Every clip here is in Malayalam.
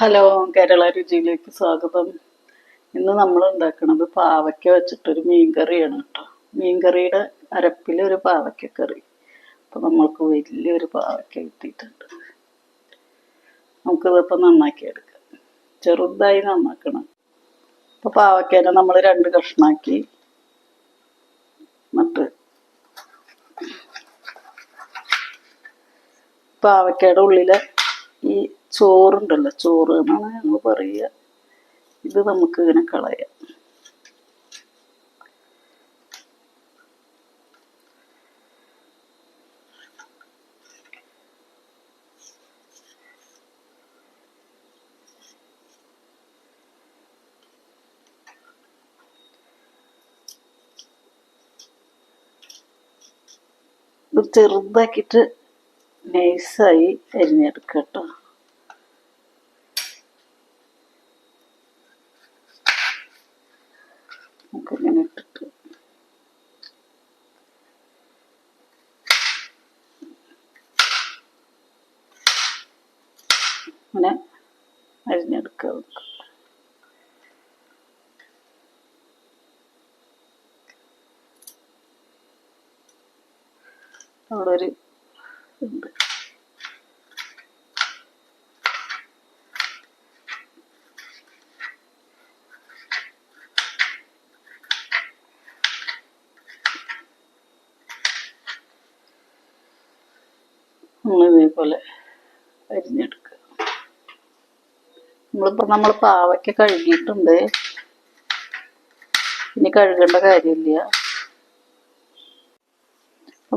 ഹലോ കേരള രുചിയിലേക്ക് സ്വാഗതം. ഇന്ന് നമ്മൾ ഉണ്ടാക്കുന്നത് പാവയ്ക്ക വെച്ചിട്ടൊരു മീൻകറിയാണ് കേട്ടോ. മീൻകറിയുടെ അരപ്പിൽ ഒരു പാവയ്ക്ക കറി അപ്പോൾ നമ്മൾക്ക് വലിയൊരു പാവയ്ക്ക കിട്ടിയിട്ടുണ്ട്. നന്നാക്കി എടുക്കാം. ചെറുതായി നന്നാക്കണം. അപ്പോൾ പാവയ്ക്കേനെ നമ്മൾ രണ്ട് കഷ്ണാക്കി. എന്നിട്ട് പാവയ്ക്കയുടെ ഉള്ളിലെ ഈ ചോറുണ്ടല്ലോ ചോറ് എന്നാണ് ഞങ്ങൾ പറയുക. ഇത് നമുക്ക് ഇങ്ങനെ കളയാം. ചെറുതാക്കിയിട്ട് നൈസായി അരിഞ്ഞെടുക്കുക കേട്ടോ നമുക്ക് ഇങ്ങനെ ഇട്ടിട്ട് ഇങ്ങനെ അരിഞ്ഞെടുക്കുക അവിടെ ഒരു ഇതേപോലെ അരിഞ്ഞെടുക്കുക നമ്മളിപ്പോൾ നമ്മൾ പാവയ്ക്ക കഴുകിയിട്ടുണ്ട്. ഇനി കഴുകേണ്ട കാര്യമില്ല.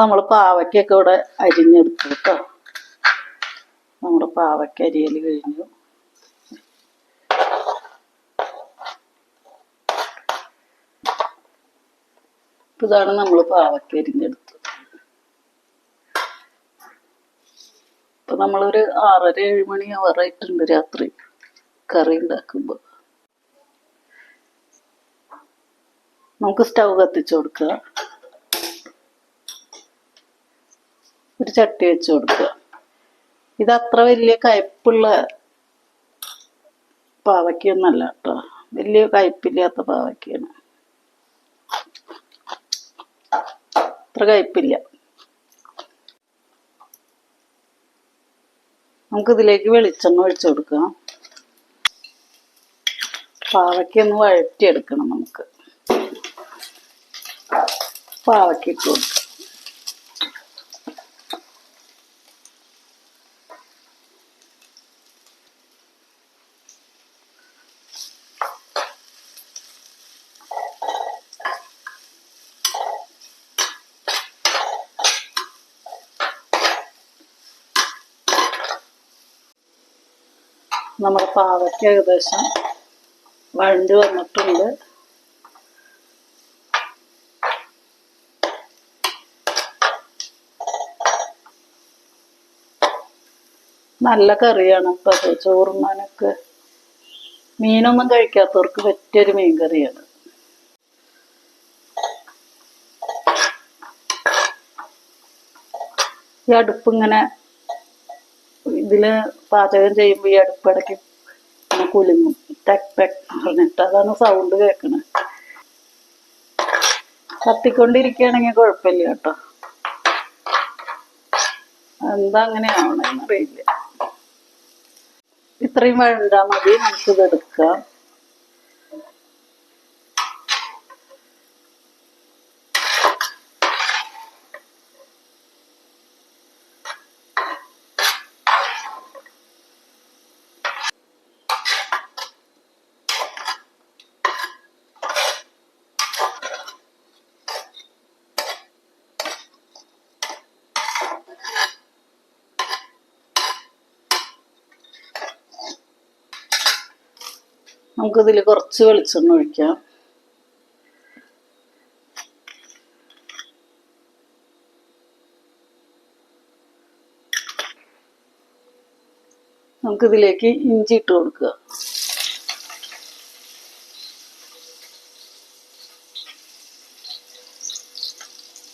നമ്മൾ പാവയ്ക്കൊക്കെ ഇവിടെ അരിഞ്ഞെടുത്തു കേട്ടോ. നമ്മുടെ പാവയ്ക്ക അരിയൽ കഴിഞ്ഞു. ഇതാണ് നമ്മൾ പാവയ്ക്ക അരിഞ്ഞെടുത്തത്. ഇപ്പൊ നമ്മളൊരു ആറര ഏഴ് മണി ആവാറായിട്ടുണ്ട് രാത്രി. കറി ഉണ്ടാക്കുമ്പോൾ നമുക്ക് സ്റ്റൗ കത്തിച്ചു കൊടുക്കുക. ഒരു ചട്ടി വെച്ച് കൊടുക്കുക. ഇത് അത്ര വലിയ കയ്പുള്ള പാവയ്ക്കൊന്നല്ല കേട്ടോ. വലിയ കയ്പില്ലാത്ത പാവയ്ക്കാണ്. അത്ര കയ്പില്ല. നമുക്കിതിലേക്ക് വെളിച്ചെണ്ണ ഒഴിച്ചു കൊടുക്കാം. പാവയ്ക്ക ഒന്ന് വഴറ്റിയെടുക്കണം നമുക്ക്. പാവയ്ക്ക് ഇട്ട് കൊടുക്കാം. നമ്മുടെ പാവയ്ക്ക് ഏകദേശം വഴണ്ട് വന്നിട്ടുണ്ട് നല്ല കറിയാണ് ഇപ്പം അത്. ചോറുമാനൊക്കെ മീനൊന്നും കഴിക്കാത്തവർക്ക് പറ്റിയൊരു മീൻ കറിയാണ്. ഈ അടുപ്പ് ഇങ്ങനെ ഇതിൽ പാചകം ചെയ്യുമ്പോൾ ഈ അടുപ്പിടയ്ക്ക് കുലുങ്ങും. ടെക് ടെക് പറഞ്ഞിട്ട് അതാണ് സൗണ്ട് കേൾക്കണത് കത്തിക്കൊണ്ടിരിക്കുകയാണെങ്കിൽ കുഴപ്പമില്ല കേട്ടോ. എന്താ അങ്ങനെ അറിയില്ല. ഇത്രയും വഴണ്ടാ മതി നമുക്കിത് എടുക്കാം. നമുക്കിതിൽ കുറച്ച് വെളിച്ചെണ്ണ ഒഴിക്കാം. നമുക്കിതിലേക്ക് ഇഞ്ചി ഇട്ട് കൊടുക്കുക.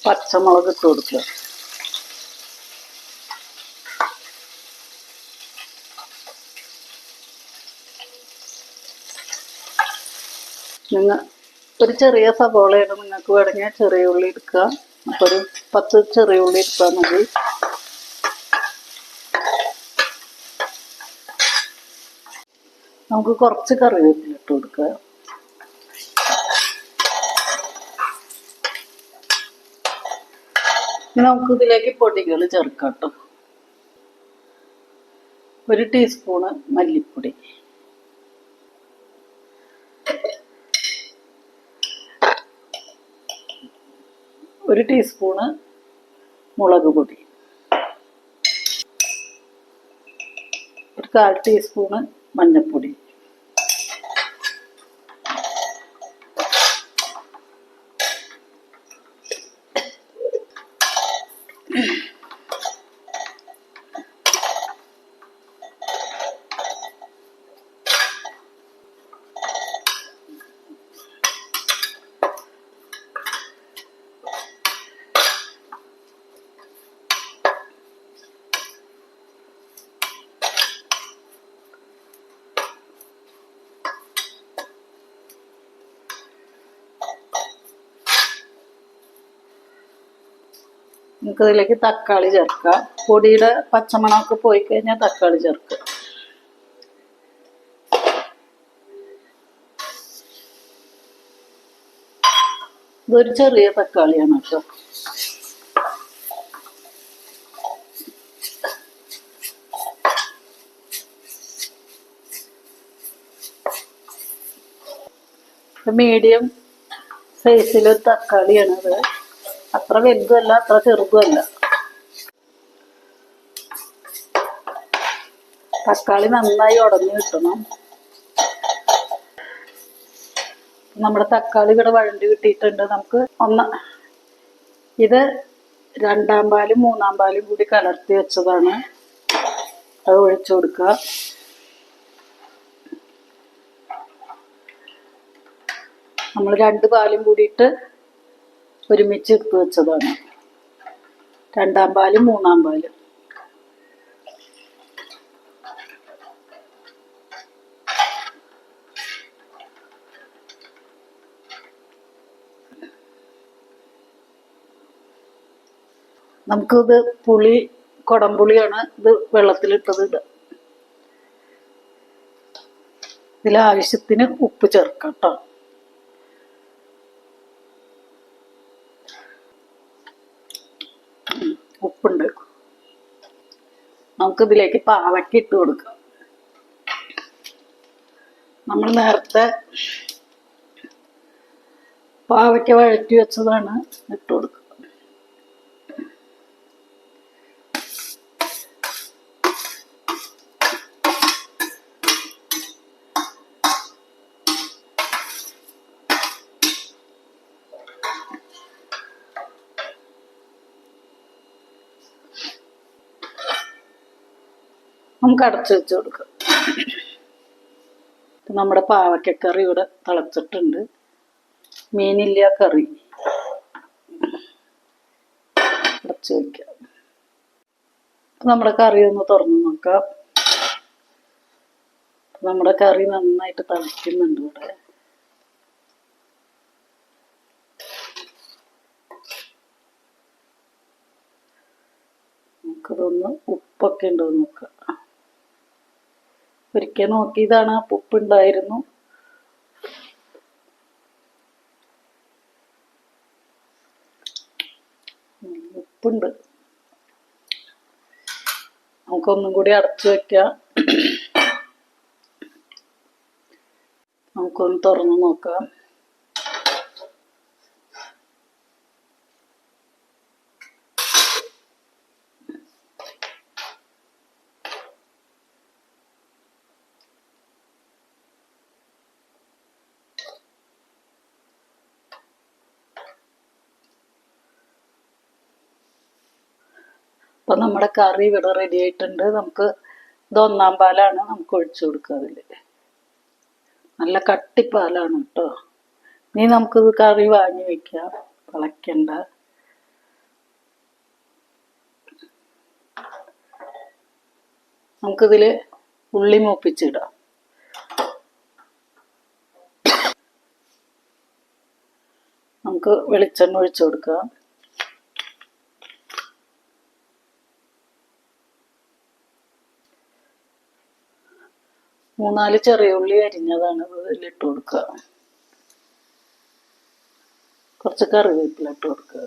പച്ചമുളക് ഇട്ട് കൊടുക്കുക. നിങ്ങൾ ഒരു ചെറിയ സവോളയാണ് നിങ്ങൾക്ക് വേണമെങ്കിൽ ചെറിയ ഉള്ളി എടുക്കുക. അപ്പോൾ ഒരു പത്ത് ചെറിയ ഉള്ളി എടുത്താൽ മതി. നമുക്ക് കുറച്ച് കറിവേപ്പില ഇട്ട് കൊടുക്കുക നമുക്ക് ഇതിലേക്ക് പൊടികൾ ചേർക്കാം കേട്ടോ. ഒരു ടീസ്പൂണ് മല്ലിപ്പൊടി. ഒരു ടീസ്പൂണ് മുളക് പൊടി. ഒരു കാൽ ടീസ്പൂണ് മഞ്ഞൾപ്പൊടി. നമുക്ക് ഇതിലേക്ക് തക്കാളി ചേർക്കാം പൊടിയുടെ പച്ചമണമൊക്കെ പോയി കഴിഞ്ഞാൽ തക്കാളി ചേർക്കുക. ഇതൊരു ചെറിയ തക്കാളിയാണ് കേട്ടോ. മീഡിയം സൈസിലൊരു തക്കാളിയാണത്. അത്ര വലുതുമല്ല അത്ര ചെറുതുമല്ല. തക്കാളി നന്നായി ഉടഞ്ഞു കിട്ടണം. നമ്മുടെ തക്കാളി ഇവിടെ വഴണ്ടി കിട്ടിയിട്ടുണ്ട്. നമുക്ക് ഒന്ന് ഇത് രണ്ടാം പാലും മൂന്നാം പാലും കൂടി കലർത്തി വെച്ചതാണ്. അത് ഒഴിച്ചു കൊടുക്കുക. നമ്മൾ രണ്ട് പാലും കൂടിയിട്ട് ഒരുമിച്ച് എടുത്ത് വെച്ചതാണ്. രണ്ടാം പാലും മൂന്നാം പാലും. നമുക്കിത് പുളി കുടംപുളിയാണ് ഇത് വെള്ളത്തിലിട്ടത് ഇത് ഇതിൽ ആവശ്യത്തിന് ഉപ്പ് ചേർക്കാം കേട്ടോ ഉപ്പുണ്ട് നമുക്കിതിലേക്ക് പാവയ്ക്ക് ഇട്ട് കൊടുക്കാം. നമ്മൾ നേരത്തെ പാവയ്ക്ക വഴറ്റി വെച്ചതാണ് ഇട്ട് കൊടുക്കുക നമുക്ക് അടച്ചു വെച്ച് കൊടുക്കാം. നമ്മുടെ പാവക്കക്കറി ഇവിടെ തിളച്ചിട്ടുണ്ട്. മീനില്ല കറി. അടച്ചു വെക്കാം. നമ്മുടെ കറി ഒന്ന് തുറന്നു നോക്കാം. നമ്മുടെ കറി നന്നായിട്ട് തിളയ്ക്കുന്നുണ്ട് ഇവിടെ. നമുക്കതൊന്ന് ഉപ്പൊക്കെ ഉണ്ടോ നോക്കാം. ഒരിക്കൽ നോക്കിയതാണ് ആ ഉപ്പുണ്ടായിരുന്നു ഉം, ഉപ്പുണ്ട്. നമുക്കൊന്നും കൂടി അടച്ചു വെക്കാം. നമുക്കൊന്ന് തുറന്നു നോക്കാം. അപ്പൊ നമ്മുടെ കറി ഇവിടെ റെഡി ആയിട്ടുണ്ട്. നമുക്ക് ഇത് ഒന്നാം പാലാണ് നമുക്ക് ഒഴിച്ചു കൊടുക്കുക അതിൽ. നല്ല കട്ടിപ്പാലാണ് കേട്ടോ ഇനി നമുക്കിത് കറി വാങ്ങി വെക്കാം. തിളയ്ക്കണ്ട. നമുക്കിതിൽ ഉള്ളി മൂപ്പിച്ചിടാം. നമുക്ക് വെളിച്ചെണ്ണ ഒഴിച്ചു കൊടുക്കാം. മൂന്നാൽ ചെറിയ ഉള്ളി അരിഞ്ഞതാണ് ഇതിലിട്ട് കൊടുക്കുക. കുറച്ച് കറിവേപ്പില ഇട്ട് കൊടുക്കുക.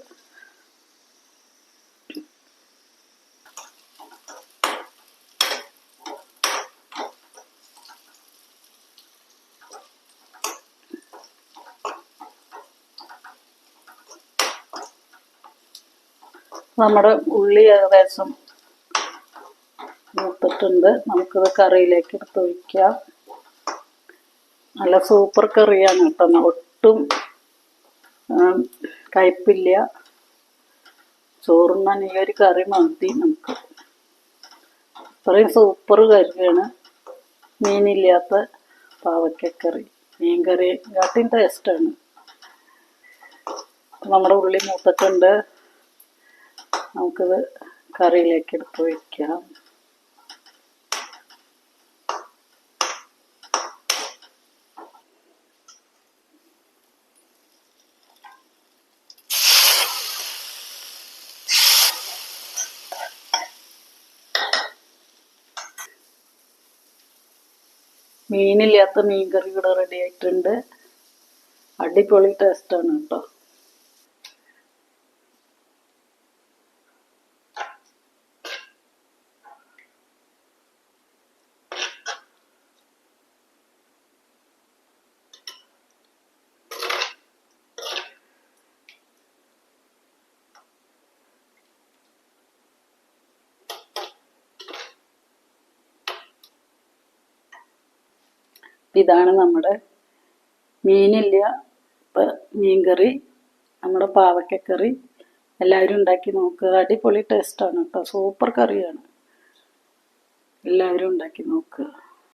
നമ്മുടെ ഉള്ളി ഏകദേശം മൂത്തിട്ടുണ്ട് നമുക്കിത് കറിയിലേക്ക് എടുത്ത് ഒഴിക്കാം നല്ല സൂപ്പർ കറിയാണ് കേട്ടോ. ഒട്ടും കയ്പില്ല ചോറുണ്ണാൻ ഈ ഒരു കറി മതി നമുക്ക്. ഇത്രയും സൂപ്പർ കറിയാണ്. മീനില്ലാത്ത പാവയ്ക്കക്കറി മീൻ കറി കാട്ടിൻ ടേസ്റ്റാണ് നമ്മുടെ ഉള്ളി മൂത്തിട്ടുണ്ട് നമുക്കിത് കറിയിലേക്ക് എടുത്ത് വയ്ക്കാം. മീനില്ലാത്ത മീൻ കറി ഇവിടെ റെഡി ആയിട്ടുണ്ട്. അടിപൊളി ടേസ്റ്റാണ് കേട്ടോ. ഇതാണ് നമ്മുടെ മീനില്ല മീൻകറി നമ്മുടെ പാവക്കക്കറി എല്ലാവരും ഉണ്ടാക്കി നോക്കുക അടിപൊളി ടേസ്റ്റാണ് കേട്ടോ. സൂപ്പർ കറിയാണ്. എല്ലാവരും ഉണ്ടാക്കി നോക്കുക